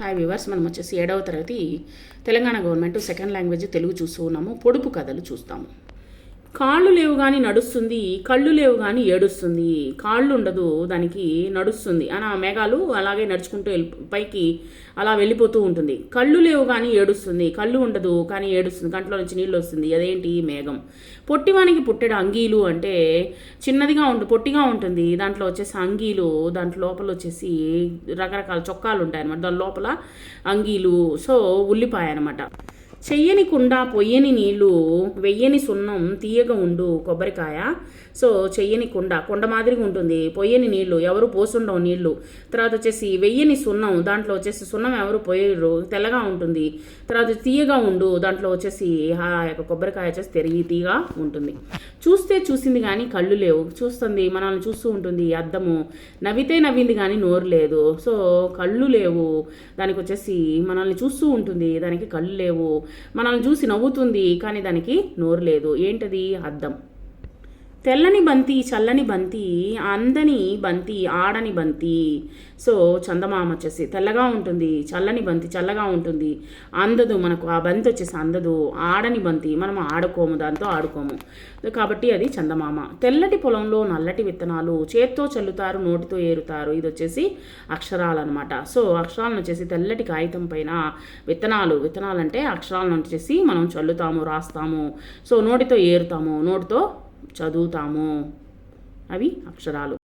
Hi viewers మనం వచ్చేసి ఏడవ తరగతి Telangana government second language Telugu చూస్తూ ఉన్నాము. పొడుపు కథలు చూస్తాము. కాళ్ళు లేవు కానీ నడుస్తుంది కళ్ళు లేవు కానీ ఏడుస్తుంది. కాళ్ళు ఉండదు దానికి నడుస్తుంది. అని ఆ మేఘాలు అలాగే నడుచుకుంటూ వెళ్ళి పైకి అలా వెళ్ళిపోతూ ఉంటుంది. కళ్ళు లేవు కానీ ఏడుస్తుంది. కళ్ళు ఉండదు కానీ ఏడుస్తుంది. కంట్లో నుంచి నీళ్ళు వస్తుంది. అదేంటి మేఘం? పొట్టివానికి పుట్టెడు అంగీలు అంటే చిన్నదిగా ఉంటు పొట్టిగా ఉంటుంది. దాంట్లో వచ్చేసి అంగీలు దాంట్లో లోపల వచ్చేసి రకరకాల చొక్కాలు ఉంటాయి అనమాట దాని లోపల అంగీలు సో ఉల్లిపాయ అనమాట చెయ్యని కుండ పొయ్యని నీళ్ళు వెయ్యని సున్నం తీయగా ఉండు కొబ్బరికాయ. సో చెయ్యని కుండ కొండ మాదిరిగా ఉంటుంది. పొయ్యని నీళ్ళు ఎవరు పోసుండవు నీళ్ళు. తర్వాత వచ్చేసి వెయ్యని సున్నం దాంట్లో వచ్చేసి సున్నం ఎవరు పోయరు తెల్లగా ఉంటుంది. తర్వాత తీయగా ఉండు దాంట్లో వచ్చేసి ఆ యొక్క కొబ్బరికాయ వచ్చేసి తెరిగి తీగా ఉంటుంది. చూస్తే చూసింది కానీ కళ్ళు లేవు. చూస్తుంది మనల్ని చూస్తూ ఉంటుంది అద్దము. నవ్వితే నవ్వింది కానీ నోరు లేదు. సో కళ్ళు లేవు. దానికి వచ్చేసి మనల్ని చూస్తూ ఉంటుంది. దానికి కళ్ళు లేవు. మనల్ని చూసి నవ్వుతుంది కానీ దానికి నోరు లేదు. ఏంటది? అద్దం. తెల్లని బంతి చల్లని బంతి అందని బంతి ఆడని బంతి. సో చందమామ వచ్చేసి తెల్లగా ఉంటుంది చల్లని బంతి చల్లగా ఉంటుంది. అందదు మనకు ఆ బంతి వచ్చేసి అందదు. ఆడని బంతి మనం ఆడుకోము దాంతో ఆడుకోము. కాబట్టి అది చందమామ. తెల్లటి పొలంలో నల్లటి విత్తనాలు చేత్తో చల్లుతారు నోటితో ఏరుతారు. ఇది వచ్చేసి అక్షరాలు అనమాట సో అక్షరాలను వచ్చేసి తెల్లటి కాగితం పైన విత్తనాలు. విత్తనాలు అంటే అక్షరాలను వచ్చేసి మనం చల్లుతాము రాస్తాము. సో నోటితో ఏరుతాము నోటితో చదువుతాము. అవి అక్షరాలు.